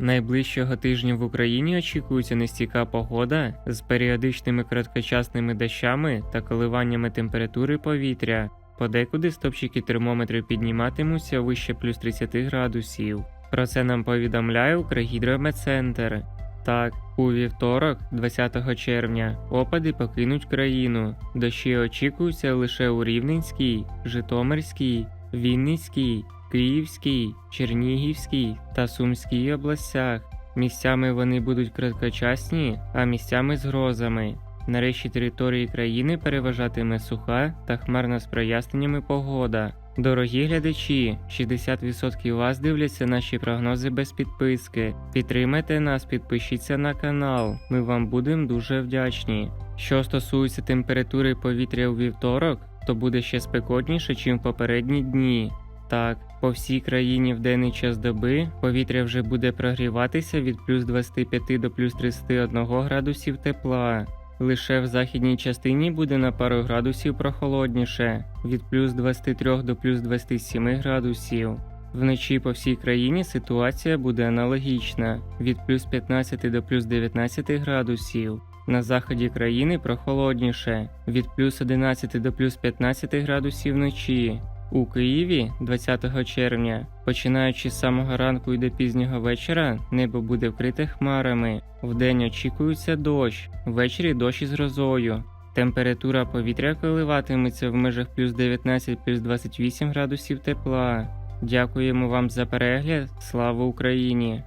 Найближчого тижня в Україні очікується нестійка погода з періодичними короткочасними дощами та коливаннями температури повітря. Подекуди стопчики термометрів підніматимуться вище плюс 30 градусів. Про це нам повідомляє Укргідрометцентр. Так, у вівторок, 20 червня, опади покинуть країну. Дощі очікуються лише у Рівненській, Житомирській, Вінницькій, Київській, Чернігівській та Сумській областях. Місцями вони будуть короткочасні, а місцями з грозами. Нарешті території країни переважатиме суха та хмарна з проясненнями погода. Дорогі глядачі, 60% вас дивляться наші прогнози без підписки. Підтримайте нас, підпишіться на канал. Ми вам будемо дуже вдячні. Що стосується температури повітря у вівторок, то буде ще спекотніше, ніж в попередні дні. Так, по всій країні в денний час доби повітря вже буде прогріватися від плюс 25 до плюс 31 градусів тепла. Лише в західній частині буде на пару градусів прохолодніше від плюс 23 до плюс 27 градусів. Вночі по всій країні ситуація буде аналогічна від плюс 15 до плюс 19 градусів. На заході країни прохолодніше від плюс 11 до плюс 15 градусів вночі. У Києві 20 червня, починаючи з самого ранку і до пізнього вечора, небо буде вкрите хмарами. Вдень очікується дощ, ввечері дощ із грозою. Температура повітря коливатиметься в межах плюс 19 плюс 28 градусів тепла. Дякуємо вам за перегляд. Слава Україні!